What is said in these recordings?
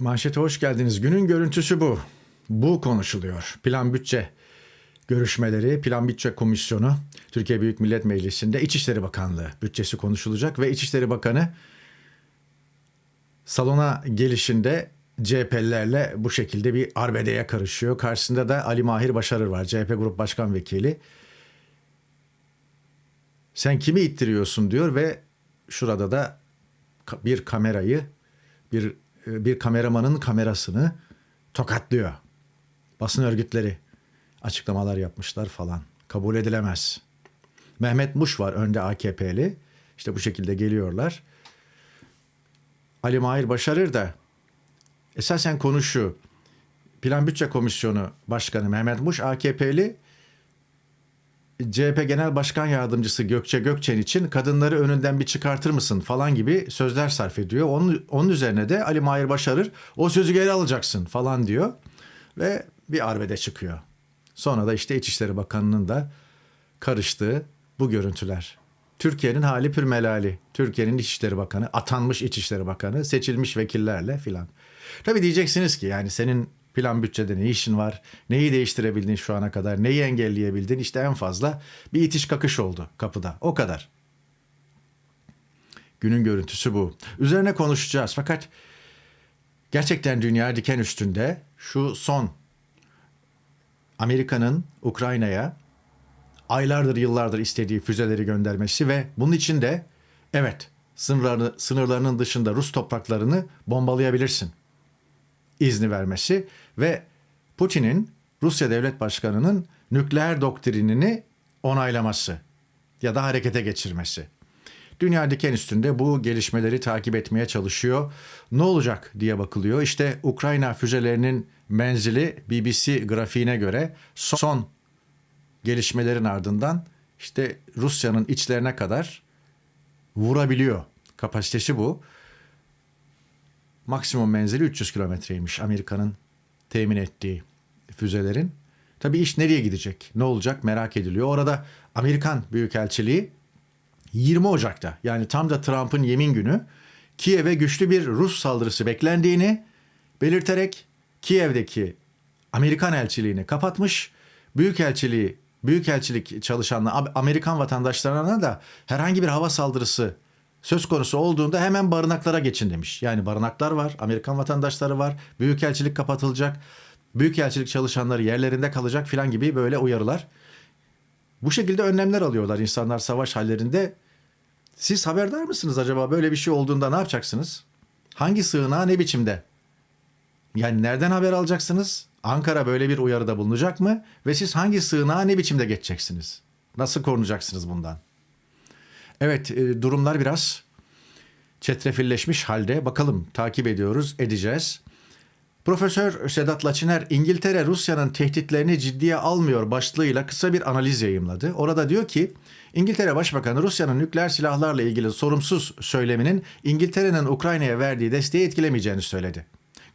Manşete hoş geldiniz. Günün görüntüsü bu. Bu konuşuluyor. Plan bütçe görüşmeleri, Plan Bütçe Komisyonu, Türkiye Büyük Millet Meclisi'nde İçişleri Bakanlığı bütçesi konuşulacak ve İçişleri Bakanı salona gelişinde CHP'lilerle bu şekilde bir arbedeye karışıyor. Karşısında da Ali Mahir Başarır var, CHP Grup Başkan Vekili. Sen kimi ittiriyorsun diyor ve şurada da bir kamerayı, bir bir kameramanın kamerasını tokatlıyor. Basın örgütleri açıklamalar yapmışlar falan. Kabul edilemez. Mehmet Muş var önde AKP'li. İşte bu şekilde geliyorlar. Ali Mahir Başarır da esasen konu. Plan Bütçe Komisyonu Başkanı Mehmet Muş AKP'li CHP Genel Başkan Yardımcısı Gökçe Gökçen için kadınları önünden bir çıkartır mısın falan gibi sözler sarf ediyor. Onun, onun üzerine de Ali Mahir Başarır o sözü geri alacaksın falan diyor ve bir arbede çıkıyor. Sonra da işte İçişleri Bakanı'nın da karıştığı bu görüntüler. Türkiye'nin hali pürmelali. Türkiye'nin İçişleri Bakanı, atanmış İçişleri Bakanı, seçilmiş vekillerle filan. Tabii diyeceksiniz ki yani senin plan bütçede ne işin var? Neyi değiştirebildin şu ana kadar? Neyi engelleyebildin? İşte en fazla bir itiş kakış oldu kapıda. O kadar. Günün görüntüsü bu. Üzerine konuşacağız. Fakat gerçekten dünya diken üstünde şu son Amerika'nın Ukrayna'ya aylardır yıllardır istediği füzeleri göndermesi ve bunun için de evet sınırlarını, sınırlarının dışında Rus topraklarını bombalayabilirsin izni vermesi ve Putin'in Rusya Devlet Başkanı'nın nükleer doktrinini onaylaması ya da harekete geçirmesi. Dünya diken üstünde bu gelişmeleri takip etmeye çalışıyor. Ne olacak diye bakılıyor. İşte Ukrayna füzelerinin menzili BBC grafiğine göre son gelişmelerin ardından işte Rusya'nın içlerine kadar vurabiliyor. Kapasitesi bu. Maksimum menzili 300 kilometreymiş Amerika'nın temin ettiği füzelerin. Tabii iş nereye gidecek? Ne olacak merak ediliyor. Orada Amerikan Büyükelçiliği 20 Ocak'ta yani tam da Trump'ın yemin günü Kiev'e güçlü bir Rus saldırısı beklendiğini belirterek Kiev'deki Amerikan elçiliğini kapatmış. Büyükelçiliği Büyükelçilik çalışanlar Amerikan vatandaşlarına da herhangi bir hava saldırısı söz konusu olduğunda hemen barınaklara geçin demiş. Yani barınaklar var, Amerikan vatandaşları var, büyükelçilik kapatılacak, büyükelçilik çalışanları yerlerinde kalacak filan gibi böyle uyarılar. Bu şekilde önlemler alıyorlar insanlar savaş hallerinde. Siz haberdar mısınız acaba böyle bir şey olduğunda ne yapacaksınız? Hangi sığınağa ne biçimde? Yani nereden haber alacaksınız? Ankara böyle bir uyarıda bulunacak mı? Ve siz hangi sığınağa ne biçimde geçeceksiniz? Nasıl korunacaksınız bundan? Evet e, durumlar biraz çetrefilleşmiş halde. Bakalım takip ediyoruz, edeceğiz. Profesör Sedat Laçiner İngiltere Rusya'nın tehditlerini ciddiye almıyor başlığıyla kısa bir analiz yayımladı. Orada diyor ki İngiltere Başbakanı Rusya'nın nükleer silahlarla ilgili sorumsuz söyleminin İngiltere'nin Ukrayna'ya verdiği desteği etkilemeyeceğini söyledi.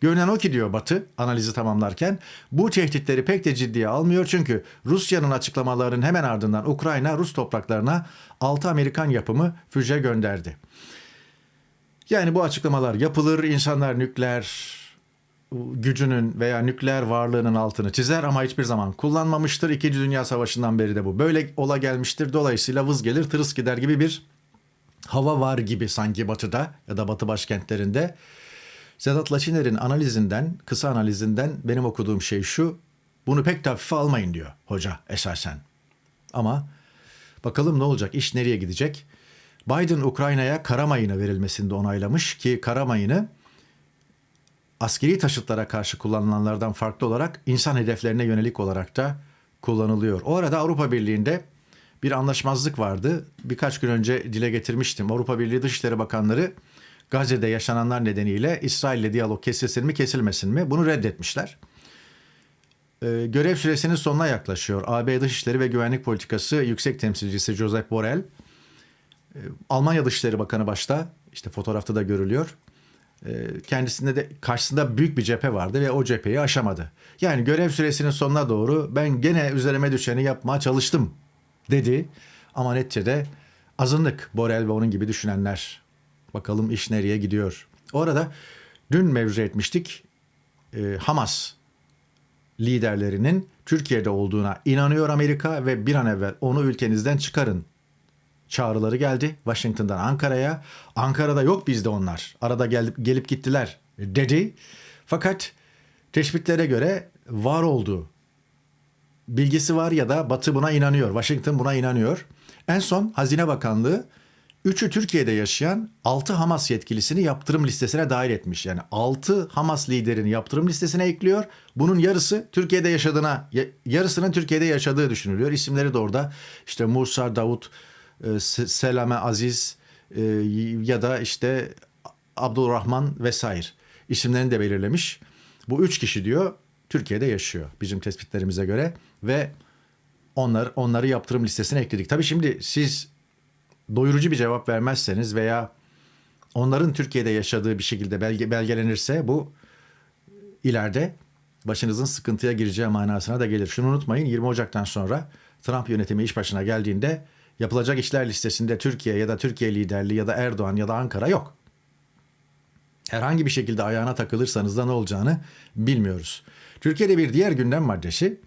Görünen o ki diyor Batı analizi tamamlarken bu tehditleri pek de ciddiye almıyor çünkü Rusya'nın açıklamalarının hemen ardından Ukrayna Rus topraklarına 6 Amerikan yapımı füze gönderdi. Yani bu açıklamalar yapılır, insanlar nükleer gücünün veya nükleer varlığının altını çizer ama hiçbir zaman kullanmamıştır. İkinci Dünya Savaşı'ndan beri de bu böyle ola gelmiştir. Dolayısıyla vız gelir tırıs gider gibi bir hava var gibi sanki batıda ya da batı başkentlerinde. Sedat Laçiner'in analizinden, kısa analizinden benim okuduğum şey şu. Bunu pek de almayın diyor hoca esasen. Ama bakalım ne olacak, iş nereye gidecek? Biden Ukrayna'ya kara mayını verilmesini de onaylamış ki kara mayını askeri taşıtlara karşı kullanılanlardan farklı olarak insan hedeflerine yönelik olarak da kullanılıyor. O arada Avrupa Birliği'nde bir anlaşmazlık vardı. Birkaç gün önce dile getirmiştim. Avrupa Birliği Dışişleri Bakanları Gazze'de yaşananlar nedeniyle İsrail ile diyalog kesilsin mi kesilmesin mi bunu reddetmişler. Ee, görev süresinin sonuna yaklaşıyor. AB Dışişleri ve Güvenlik Politikası Yüksek Temsilcisi Josep Borrell, e, Almanya Dışişleri Bakanı başta, işte fotoğrafta da görülüyor. E, kendisinde de karşısında büyük bir cephe vardı ve o cepheyi aşamadı. Yani görev süresinin sonuna doğru ben gene üzerime düşeni yapmaya çalıştım dedi. Ama neticede azınlık Borrell ve onun gibi düşünenler Bakalım iş nereye gidiyor. O arada dün mevzu etmiştik. E, Hamas liderlerinin Türkiye'de olduğuna inanıyor Amerika ve bir an evvel onu ülkenizden çıkarın çağrıları geldi Washington'dan Ankara'ya. Ankara'da yok bizde onlar. Arada gelip, gelip gittiler dedi. Fakat teşbitlere göre var olduğu bilgisi var ya da Batı buna inanıyor. Washington buna inanıyor. En son Hazine Bakanlığı 3'ü Türkiye'de yaşayan 6 Hamas yetkilisini yaptırım listesine dahil etmiş. Yani 6 Hamas liderini yaptırım listesine ekliyor. Bunun yarısı Türkiye'de yaşadığına, yarısının Türkiye'de yaşadığı düşünülüyor. İsimleri de orada. İşte Musa, Davut, e, Selame Aziz e, ya da işte Abdurrahman vesaire isimlerini de belirlemiş. Bu üç kişi diyor Türkiye'de yaşıyor bizim tespitlerimize göre ve onlar onları yaptırım listesine ekledik. Tabii şimdi siz doyurucu bir cevap vermezseniz veya onların Türkiye'de yaşadığı bir şekilde belge, belgelenirse bu ileride başınızın sıkıntıya gireceği manasına da gelir. Şunu unutmayın 20 Ocak'tan sonra Trump yönetimi iş başına geldiğinde yapılacak işler listesinde Türkiye ya da Türkiye liderliği ya da Erdoğan ya da Ankara yok. Herhangi bir şekilde ayağına takılırsanız da ne olacağını bilmiyoruz. Türkiye'de bir diğer gündem maddesi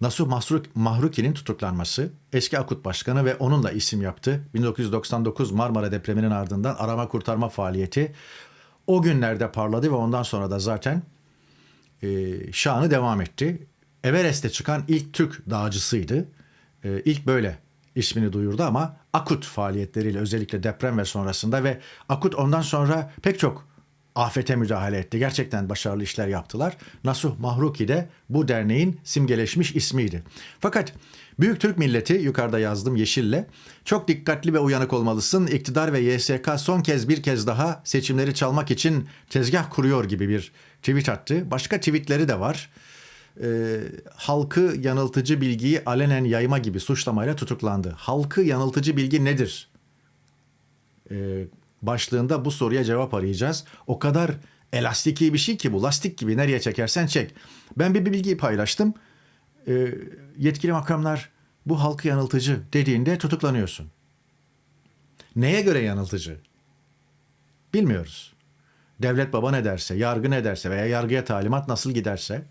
Nasuh Mahruki'nin tutuklanması, eski Akut Başkanı ve onun da isim yaptı. 1999 Marmara depreminin ardından arama kurtarma faaliyeti o günlerde parladı ve ondan sonra da zaten e, şanı devam etti. Everest'te çıkan ilk Türk dağcısıydı. E, ilk böyle ismini duyurdu ama Akut faaliyetleriyle özellikle deprem ve sonrasında ve Akut ondan sonra pek çok afete müdahale etti. Gerçekten başarılı işler yaptılar. Nasuh Mahruki de bu derneğin simgeleşmiş ismiydi. Fakat Büyük Türk milleti yukarıda yazdım yeşille. Çok dikkatli ve uyanık olmalısın. İktidar ve YSK son kez bir kez daha seçimleri çalmak için tezgah kuruyor gibi bir tweet attı. Başka tweetleri de var. Ee, halkı yanıltıcı bilgiyi alenen yayma gibi suçlamayla tutuklandı. Halkı yanıltıcı bilgi nedir? Ee, başlığında bu soruya cevap arayacağız. O kadar elastiki bir şey ki bu lastik gibi nereye çekersen çek. Ben bir, bilgiyi paylaştım. E, yetkili makamlar bu halkı yanıltıcı dediğinde tutuklanıyorsun. Neye göre yanıltıcı? Bilmiyoruz. Devlet baba ne derse, yargı ne derse veya yargıya talimat nasıl giderse.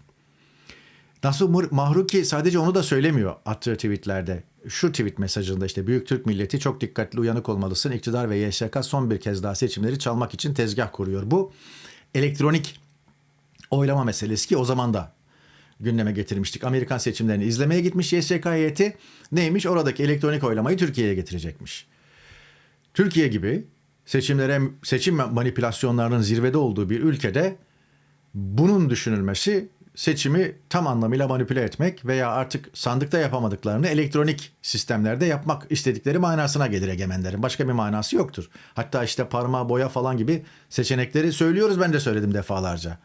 Nasıl Mahruki sadece onu da söylemiyor attığı tweetlerde şu tweet mesajında işte Büyük Türk milleti çok dikkatli uyanık olmalısın. İktidar ve YSK son bir kez daha seçimleri çalmak için tezgah kuruyor. Bu elektronik oylama meselesi ki o zaman da gündeme getirmiştik. Amerikan seçimlerini izlemeye gitmiş YSK heyeti neymiş? Oradaki elektronik oylamayı Türkiye'ye getirecekmiş. Türkiye gibi seçimlere seçim manipülasyonlarının zirvede olduğu bir ülkede bunun düşünülmesi seçimi tam anlamıyla manipüle etmek veya artık sandıkta yapamadıklarını elektronik sistemlerde yapmak istedikleri manasına gelir egemenlerin. Başka bir manası yoktur. Hatta işte parmağı boya falan gibi seçenekleri söylüyoruz ben de söyledim defalarca.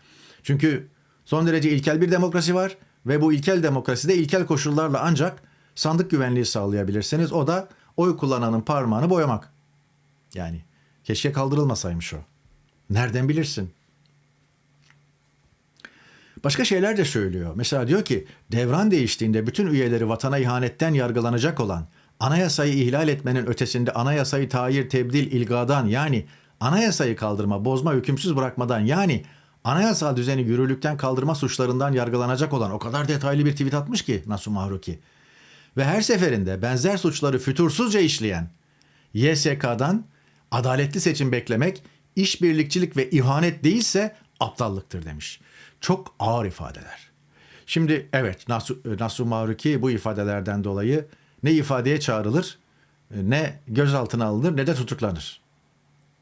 Çünkü son derece ilkel bir demokrasi var ve bu ilkel demokraside ilkel koşullarla ancak sandık güvenliği sağlayabilirsiniz. O da oy kullananın parmağını boyamak. Yani keşke kaldırılmasaymış o. Nereden bilirsin? Başka şeyler de söylüyor. Mesela diyor ki devran değiştiğinde bütün üyeleri vatana ihanetten yargılanacak olan anayasayı ihlal etmenin ötesinde anayasayı tayir, tebdil, ilgadan yani anayasayı kaldırma, bozma, hükümsüz bırakmadan yani anayasal düzeni yürürlükten kaldırma suçlarından yargılanacak olan o kadar detaylı bir tweet atmış ki Nasuh Mahruki. Ve her seferinde benzer suçları fütursuzca işleyen YSK'dan adaletli seçim beklemek işbirlikçilik ve ihanet değilse aptallıktır demiş. Çok ağır ifadeler. Şimdi evet Nasuh, Nasuh Mahruki bu ifadelerden dolayı ne ifadeye çağrılır, ne gözaltına alınır ne de tutuklanır.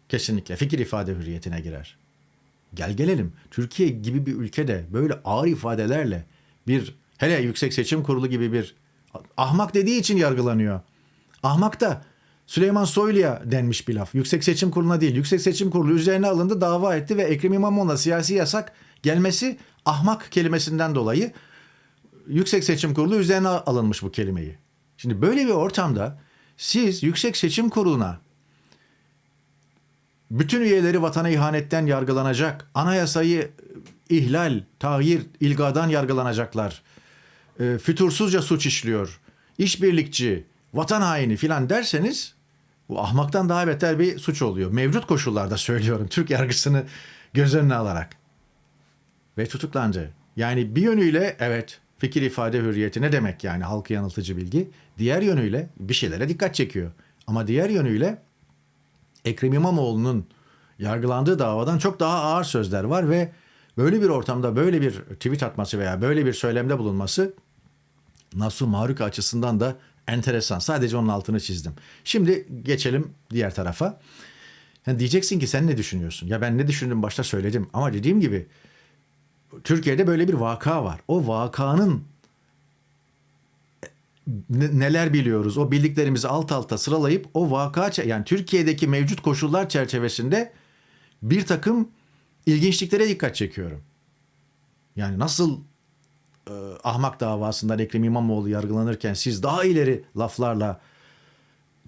Kesinlikle fikir ifade hürriyetine girer. Gel gelelim Türkiye gibi bir ülkede böyle ağır ifadelerle bir hele Yüksek Seçim Kurulu gibi bir ahmak dediği için yargılanıyor. Ahmak da Süleyman Soylu'ya denmiş bir laf. Yüksek Seçim Kurulu'na değil. Yüksek Seçim Kurulu üzerine alındı, dava etti ve Ekrem İmamoğlu'na siyasi yasak gelmesi ahmak kelimesinden dolayı Yüksek Seçim Kurulu üzerine alınmış bu kelimeyi. Şimdi böyle bir ortamda siz Yüksek Seçim Kurulu'na bütün üyeleri vatana ihanetten yargılanacak, anayasayı ihlal, tahir, ilgadan yargılanacaklar, e, fütursuzca suç işliyor, işbirlikçi, vatan haini filan derseniz bu ahmaktan daha beter bir suç oluyor. Mevcut koşullarda söylüyorum. Türk yargısını göz önüne alarak. Ve tutuklandı. Yani bir yönüyle evet fikir ifade hürriyeti ne demek yani halkı yanıltıcı bilgi. Diğer yönüyle bir şeylere dikkat çekiyor. Ama diğer yönüyle Ekrem İmamoğlu'nun yargılandığı davadan çok daha ağır sözler var ve böyle bir ortamda böyle bir tweet atması veya böyle bir söylemde bulunması Nasuh Maruka açısından da enteresan. Sadece onun altını çizdim. Şimdi geçelim diğer tarafa. Yani diyeceksin ki sen ne düşünüyorsun? Ya ben ne düşündüm başta söyledim. Ama dediğim gibi Türkiye'de böyle bir vaka var. O vakanın ne- neler biliyoruz? O bildiklerimizi alt alta sıralayıp o vaka yani Türkiye'deki mevcut koşullar çerçevesinde bir takım ilginçliklere dikkat çekiyorum. Yani nasıl e, ahmak davasından Ekrem İmamoğlu yargılanırken siz daha ileri laflarla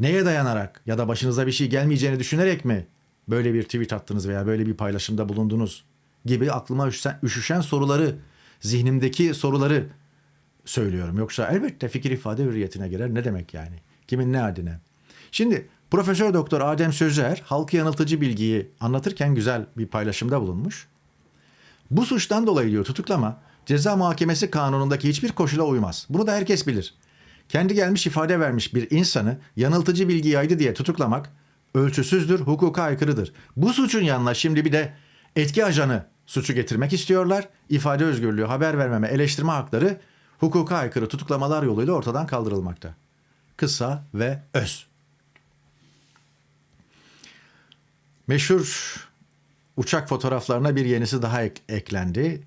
neye dayanarak ya da başınıza bir şey gelmeyeceğini düşünerek mi böyle bir tweet attınız veya böyle bir paylaşımda bulundunuz gibi aklıma üşüşen, üşüşen soruları, zihnimdeki soruları söylüyorum. Yoksa elbette fikir ifade hürriyetine girer. Ne demek yani? Kimin ne adine? Şimdi Profesör Doktor Adem Sözer halkı yanıltıcı bilgiyi anlatırken güzel bir paylaşımda bulunmuş. Bu suçtan dolayı diyor tutuklama ceza muhakemesi kanunundaki hiçbir koşula uymaz. Bunu da herkes bilir. Kendi gelmiş ifade vermiş bir insanı yanıltıcı bilgi yaydı diye tutuklamak ölçüsüzdür, hukuka aykırıdır. Bu suçun yanına şimdi bir de etki ajanı suçu getirmek istiyorlar. İfade özgürlüğü, haber vermeme, eleştirme hakları hukuka aykırı tutuklamalar yoluyla ortadan kaldırılmakta. Kısa ve öz. Meşhur uçak fotoğraflarına bir yenisi daha ek- eklendi.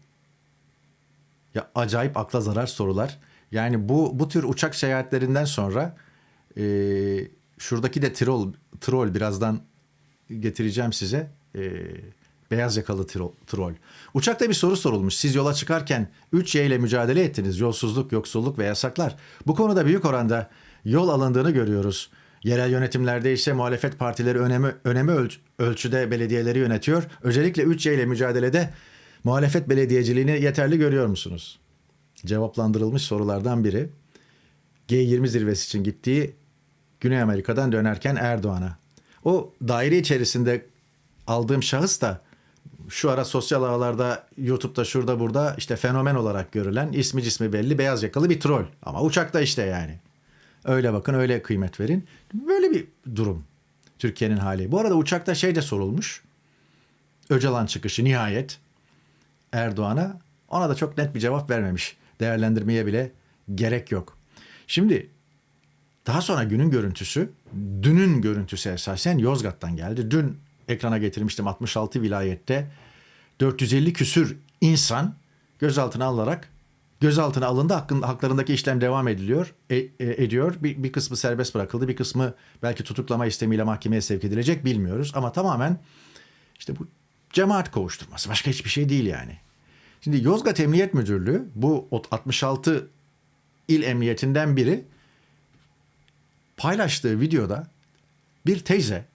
Ya acayip akla zarar sorular. Yani bu bu tür uçak seyahatlerinden sonra e, şuradaki de troll troll birazdan getireceğim size. E, beyaz yakalı troll, troll. Uçakta bir soru sorulmuş. Siz yola çıkarken 3Y ile mücadele ettiniz. Yolsuzluk, yoksulluk ve yasaklar. Bu konuda büyük oranda yol alındığını görüyoruz. Yerel yönetimlerde ise muhalefet partileri önemi, önemi ölç- ölçüde belediyeleri yönetiyor. Özellikle 3Y ile mücadelede muhalefet belediyeciliğini yeterli görüyor musunuz? Cevaplandırılmış sorulardan biri. G20 zirvesi için gittiği Güney Amerika'dan dönerken Erdoğan'a. O daire içerisinde aldığım şahıs da şu ara sosyal ağlarda YouTube'da şurada burada işte fenomen olarak görülen ismi cismi belli beyaz yakalı bir troll. Ama uçakta işte yani. Öyle bakın öyle kıymet verin. Böyle bir durum Türkiye'nin hali. Bu arada uçakta şey de sorulmuş. Öcalan çıkışı nihayet Erdoğan'a ona da çok net bir cevap vermemiş. Değerlendirmeye bile gerek yok. Şimdi daha sonra günün görüntüsü, dünün görüntüsü esasen Yozgat'tan geldi. Dün ekrana getirmiştim 66 vilayette 450 küsür insan gözaltına alınarak gözaltına alındı. Hakkında, haklarındaki işlem devam ediliyor, e- e- ediyor. Bir, bir kısmı serbest bırakıldı, bir kısmı belki tutuklama istemiyle mahkemeye sevk edilecek bilmiyoruz. Ama tamamen işte bu cemaat kovuşturması. Başka hiçbir şey değil yani. Şimdi Yozgat Emniyet Müdürlüğü bu 66 il emniyetinden biri paylaştığı videoda bir teyze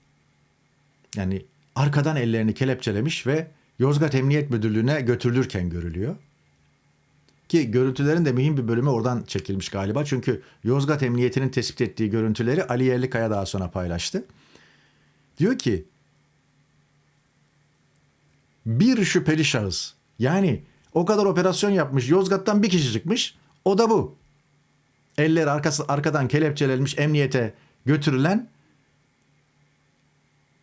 yani arkadan ellerini kelepçelemiş ve Yozgat Emniyet Müdürlüğü'ne götürülürken görülüyor. Ki görüntülerin de mühim bir bölümü oradan çekilmiş galiba. Çünkü Yozgat Emniyeti'nin tespit ettiği görüntüleri Ali Yerlikaya daha sonra paylaştı. Diyor ki bir şüpheli şahıs yani o kadar operasyon yapmış Yozgat'tan bir kişi çıkmış o da bu. Eller arkası, arkadan kelepçelenmiş emniyete götürülen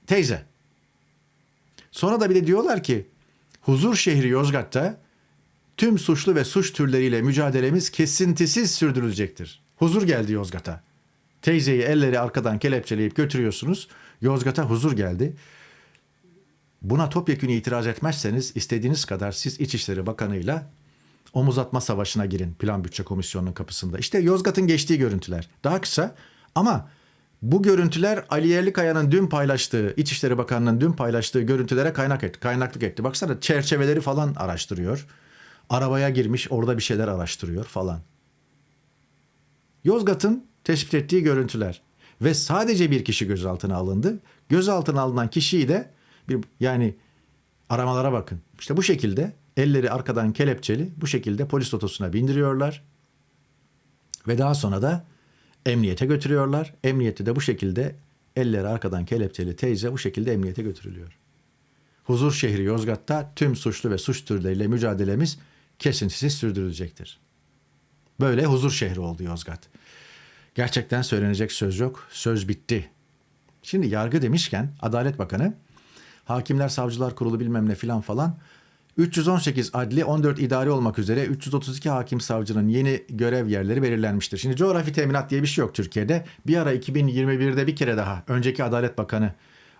teyze. Sonra da bir de diyorlar ki huzur şehri Yozgat'ta tüm suçlu ve suç türleriyle mücadelemiz kesintisiz sürdürülecektir. Huzur geldi Yozgat'a. Teyzeyi elleri arkadan kelepçeleyip götürüyorsunuz. Yozgat'a huzur geldi. Buna topyekun itiraz etmezseniz istediğiniz kadar siz İçişleri Bakanı'yla omuz atma savaşına girin Plan Bütçe Komisyonu'nun kapısında. İşte Yozgat'ın geçtiği görüntüler. Daha kısa ama bu görüntüler Ali Yerlikaya'nın dün paylaştığı, İçişleri Bakanı'nın dün paylaştığı görüntülere kaynak et, kaynaklık etti. Baksana çerçeveleri falan araştırıyor. Arabaya girmiş orada bir şeyler araştırıyor falan. Yozgat'ın tespit ettiği görüntüler ve sadece bir kişi gözaltına alındı. Gözaltına alınan kişiyi de bir yani aramalara bakın. İşte bu şekilde elleri arkadan kelepçeli bu şekilde polis otosuna bindiriyorlar. Ve daha sonra da emniyete götürüyorlar. Emniyette de bu şekilde elleri arkadan kelepçeli teyze bu şekilde emniyete götürülüyor. huzur şehri Yozgat'ta tüm suçlu ve suç türleriyle mücadelemiz kesintisiz sürdürülecektir. Böyle huzur şehri oldu Yozgat. Gerçekten söylenecek söz yok. Söz bitti. Şimdi yargı demişken Adalet Bakanı Hakimler Savcılar Kurulu bilmem ne filan falan 318 adli 14 idari olmak üzere 332 hakim savcının yeni görev yerleri belirlenmiştir. Şimdi coğrafi teminat diye bir şey yok Türkiye'de. Bir ara 2021'de bir kere daha önceki Adalet Bakanı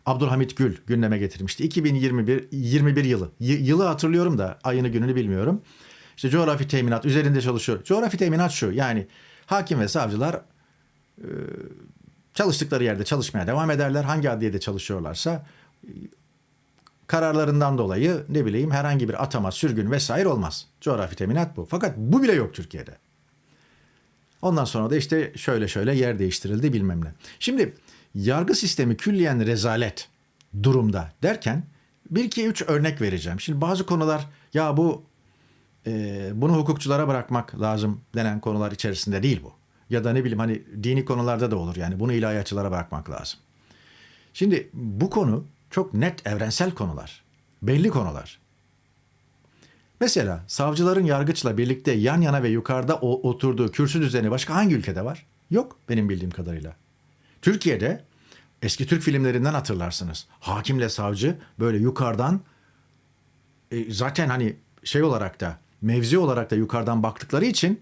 Abdülhamit Gül gündeme getirmişti. 2021 21 yılı. Y- yılı hatırlıyorum da ayını gününü bilmiyorum. İşte coğrafi teminat üzerinde çalışıyor. Coğrafi teminat şu yani hakim ve savcılar e, çalıştıkları yerde çalışmaya devam ederler. Hangi adliyede çalışıyorlarsa kararlarından dolayı ne bileyim herhangi bir atama, sürgün vesaire olmaz. Coğrafi teminat bu. Fakat bu bile yok Türkiye'de. Ondan sonra da işte şöyle şöyle yer değiştirildi bilmem ne. Şimdi yargı sistemi külliyen rezalet durumda derken bir iki üç örnek vereceğim. Şimdi bazı konular ya bu e, bunu hukukçulara bırakmak lazım denen konular içerisinde değil bu. Ya da ne bileyim hani dini konularda da olur yani bunu ilahiyatçılara bırakmak lazım. Şimdi bu konu çok net evrensel konular. Belli konular. Mesela savcıların yargıçla birlikte yan yana ve yukarıda o, oturduğu kürsü düzeni başka hangi ülkede var? Yok benim bildiğim kadarıyla. Türkiye'de eski Türk filmlerinden hatırlarsınız. Hakimle savcı böyle yukarıdan e, zaten hani şey olarak da mevzi olarak da yukarıdan baktıkları için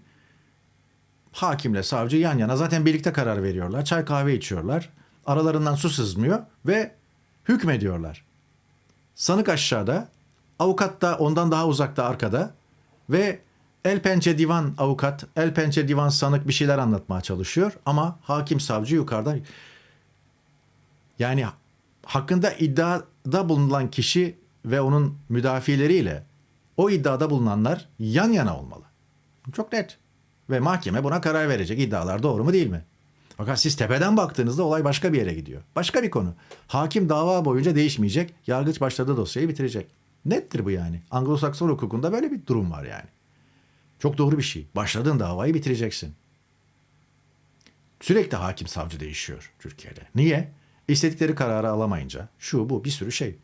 hakimle savcı yan yana zaten birlikte karar veriyorlar. Çay kahve içiyorlar. Aralarından su sızmıyor ve hükmediyorlar. Sanık aşağıda, avukat da ondan daha uzakta arkada ve el pençe divan avukat, el pençe divan sanık bir şeyler anlatmaya çalışıyor ama hakim savcı yukarıda. Yani hakkında iddiada bulunan kişi ve onun müdafileriyle o iddiada bulunanlar yan yana olmalı. Çok net. Ve mahkeme buna karar verecek. İddialar doğru mu değil mi? Fakat siz tepeden baktığınızda olay başka bir yere gidiyor. Başka bir konu. Hakim dava boyunca değişmeyecek. Yargıç başladığı dosyayı bitirecek. Nettir bu yani. Anglo-Sakson hukukunda böyle bir durum var yani. Çok doğru bir şey. Başladığın davayı bitireceksin. Sürekli hakim savcı değişiyor Türkiye'de. Niye? İstedikleri kararı alamayınca şu bu bir sürü şey.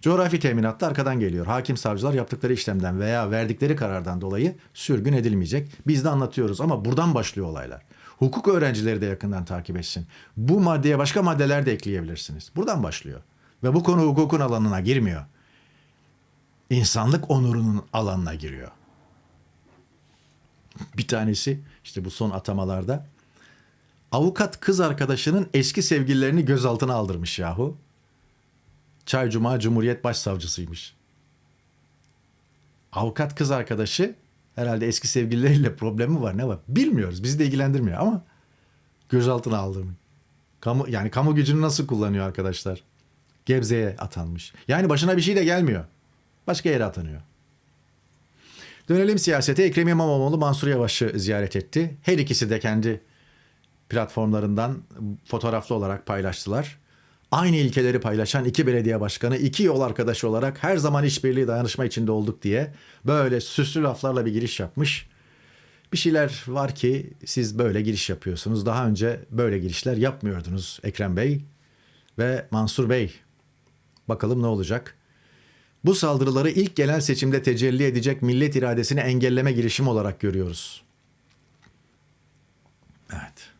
Coğrafi teminat da arkadan geliyor. Hakim savcılar yaptıkları işlemden veya verdikleri karardan dolayı sürgün edilmeyecek. Biz de anlatıyoruz ama buradan başlıyor olaylar. Hukuk öğrencileri de yakından takip etsin. Bu maddeye başka maddeler de ekleyebilirsiniz. Buradan başlıyor. Ve bu konu hukukun alanına girmiyor. İnsanlık onurunun alanına giriyor. Bir tanesi işte bu son atamalarda avukat kız arkadaşının eski sevgililerini gözaltına aldırmış yahu. Çay Cuma Cumhuriyet Başsavcısıymış. Avukat kız arkadaşı herhalde eski sevgilileriyle problemi var ne var bilmiyoruz bizi de ilgilendirmiyor ama gözaltına aldırmış. Kamu, yani kamu gücünü nasıl kullanıyor arkadaşlar? Gebze'ye atanmış. Yani başına bir şey de gelmiyor. Başka yere atanıyor. Dönelim siyasete. Ekrem İmamoğlu Mansur Yavaş'ı ziyaret etti. Her ikisi de kendi platformlarından fotoğraflı olarak paylaştılar. Aynı ilkeleri paylaşan iki belediye başkanı, iki yol arkadaşı olarak her zaman işbirliği dayanışma içinde olduk diye böyle süslü laflarla bir giriş yapmış. Bir şeyler var ki siz böyle giriş yapıyorsunuz. Daha önce böyle girişler yapmıyordunuz Ekrem Bey ve Mansur Bey. Bakalım ne olacak? Bu saldırıları ilk genel seçimde tecelli edecek millet iradesini engelleme girişimi olarak görüyoruz. Evet.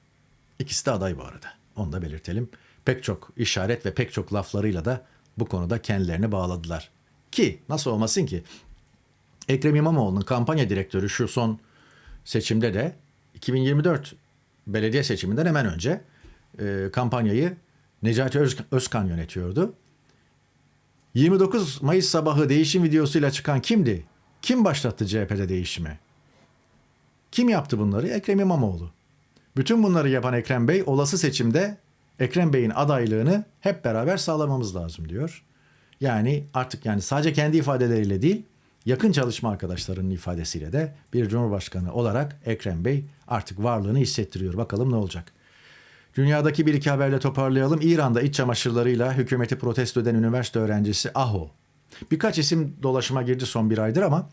İkisi de aday bu arada. Onu da belirtelim. Pek çok işaret ve pek çok laflarıyla da bu konuda kendilerini bağladılar. Ki nasıl olmasın ki Ekrem İmamoğlu'nun kampanya direktörü şu son seçimde de 2024 belediye seçiminden hemen önce e, kampanyayı Necati Öz- Özkan yönetiyordu. 29 Mayıs sabahı değişim videosuyla çıkan kimdi? Kim başlattı CHP'de değişimi? Kim yaptı bunları? Ekrem İmamoğlu. Bütün bunları yapan Ekrem Bey olası seçimde Ekrem Bey'in adaylığını hep beraber sağlamamız lazım diyor. Yani artık yani sadece kendi ifadeleriyle değil, yakın çalışma arkadaşlarının ifadesiyle de bir cumhurbaşkanı olarak Ekrem Bey artık varlığını hissettiriyor. Bakalım ne olacak. Dünyadaki bir iki haberle toparlayalım. İran'da iç çamaşırlarıyla hükümeti protesto eden üniversite öğrencisi Aho. Birkaç isim dolaşıma girdi son bir aydır ama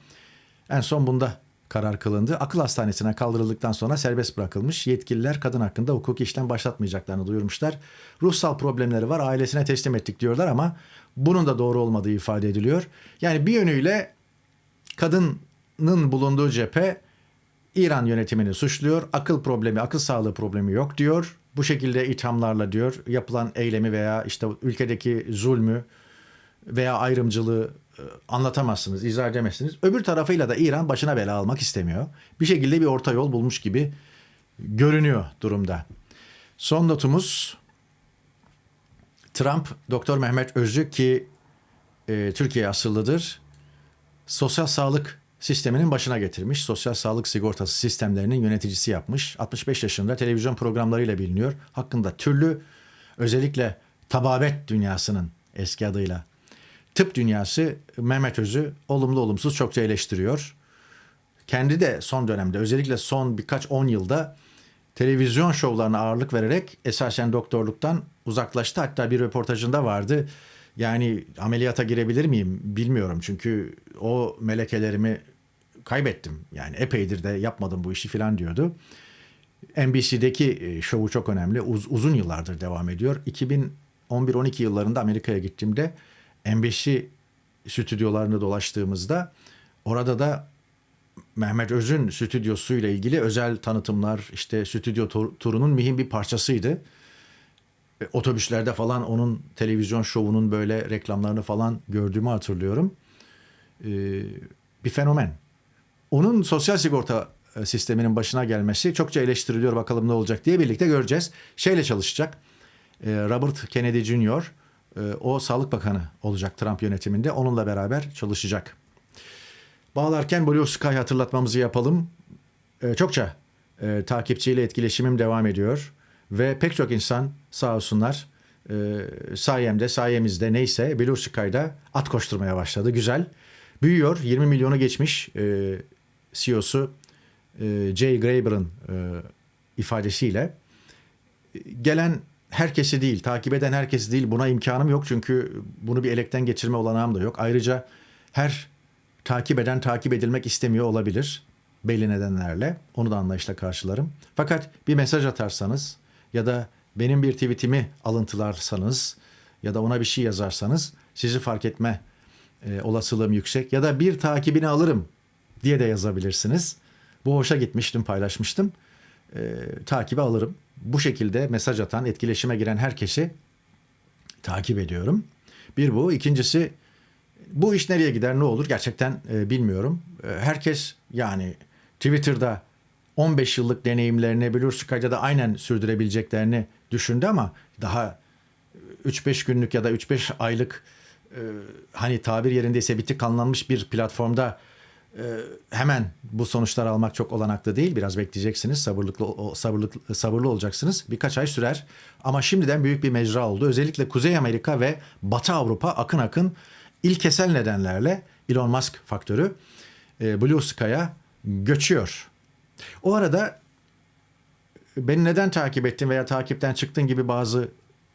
en son bunda karar kılındı. Akıl hastanesine kaldırıldıktan sonra serbest bırakılmış. Yetkililer kadın hakkında hukuki işlem başlatmayacaklarını duyurmuşlar. Ruhsal problemleri var ailesine teslim ettik diyorlar ama bunun da doğru olmadığı ifade ediliyor. Yani bir yönüyle kadının bulunduğu cephe İran yönetimini suçluyor. Akıl problemi, akıl sağlığı problemi yok diyor. Bu şekilde ithamlarla diyor yapılan eylemi veya işte ülkedeki zulmü veya ayrımcılığı anlatamazsınız, izah edemezsiniz. Öbür tarafıyla da İran başına bela almak istemiyor. Bir şekilde bir orta yol bulmuş gibi görünüyor durumda. Son notumuz Trump, Doktor Mehmet Özcü ki e, Türkiye asıllıdır. Sosyal sağlık sisteminin başına getirmiş. Sosyal sağlık sigortası sistemlerinin yöneticisi yapmış. 65 yaşında televizyon programlarıyla biliniyor. Hakkında türlü özellikle tababet dünyasının eski adıyla tıp dünyası Mehmet Öz'ü olumlu olumsuz çokça eleştiriyor. Kendi de son dönemde özellikle son birkaç on yılda televizyon şovlarına ağırlık vererek esasen doktorluktan uzaklaştı. Hatta bir röportajında vardı. Yani ameliyata girebilir miyim bilmiyorum. Çünkü o melekelerimi kaybettim. Yani epeydir de yapmadım bu işi falan diyordu. NBC'deki e, şovu çok önemli. Uz- uzun yıllardır devam ediyor. 2011-12 yıllarında Amerika'ya gittiğimde NBC stüdyolarını dolaştığımızda orada da Mehmet Öz'ün stüdyosuyla ilgili özel tanıtımlar, işte stüdyo tur- turunun mühim bir parçasıydı. E, Otobüslerde falan onun televizyon şovunun böyle reklamlarını falan gördüğümü hatırlıyorum. E, bir fenomen. Onun sosyal sigorta e, sisteminin başına gelmesi çokça eleştiriliyor bakalım ne olacak diye birlikte göreceğiz. Şeyle çalışacak. Robert Kennedy Jr. e, o Sağlık Bakanı olacak Trump yönetiminde. Onunla beraber çalışacak. Bağlarken Blue Sky hatırlatmamızı yapalım. E, çokça e, takipçiyle etkileşimim devam ediyor. Ve pek çok insan sağ olsunlar e, sayemde, sayemizde neyse Blue Sky'da at koşturmaya başladı. Güzel. Büyüyor. 20 milyonu geçmiş e, CEO'su Jay Graber'ın ifadesiyle. Gelen herkesi değil, takip eden herkesi değil buna imkanım yok. Çünkü bunu bir elekten geçirme olanağım da yok. Ayrıca her takip eden takip edilmek istemiyor olabilir belli nedenlerle. Onu da anlayışla karşılarım. Fakat bir mesaj atarsanız ya da benim bir tweetimi alıntılarsanız ya da ona bir şey yazarsanız sizi fark etme e, olasılığım yüksek. Ya da bir takibini alırım diye de yazabilirsiniz. Bu hoşa gitmiştim, paylaşmıştım. E, takibi alırım. Bu şekilde mesaj atan, etkileşime giren herkesi takip ediyorum. Bir bu. İkincisi bu iş nereye gider ne olur gerçekten e, bilmiyorum. E, herkes yani Twitter'da 15 yıllık deneyimlerini Blue Sky'da da aynen sürdürebileceklerini düşündü ama daha 3-5 günlük ya da 3-5 aylık e, hani tabir yerindeyse bitik kanlanmış bir platformda e, hemen bu sonuçları almak çok olanaklı değil. Biraz bekleyeceksiniz. Sabırlıklı o- sabırlı sabırlı olacaksınız. Birkaç ay sürer. Ama şimdiden büyük bir mecra oldu. Özellikle Kuzey Amerika ve Batı Avrupa akın akın ilkesel nedenlerle Elon Musk faktörü e, Blue Sky'a göçüyor. O arada beni neden takip ettin veya takipten çıktın gibi bazı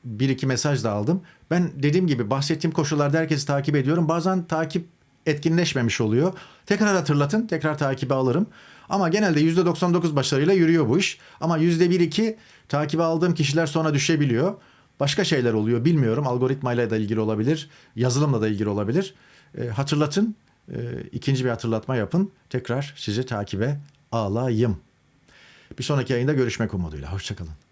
bir iki mesaj da aldım. Ben dediğim gibi bahsettiğim koşullarda herkesi takip ediyorum. Bazen takip etkinleşmemiş oluyor. Tekrar hatırlatın, tekrar takibe alırım. Ama genelde %99 başarıyla yürüyor bu iş. Ama %1-2 takibe aldığım kişiler sonra düşebiliyor. Başka şeyler oluyor bilmiyorum. Algoritmayla da ilgili olabilir. Yazılımla da ilgili olabilir. E, hatırlatın. E, ikinci bir hatırlatma yapın. Tekrar sizi takibe alayım. Bir sonraki yayında görüşmek umuduyla. Hoşçakalın.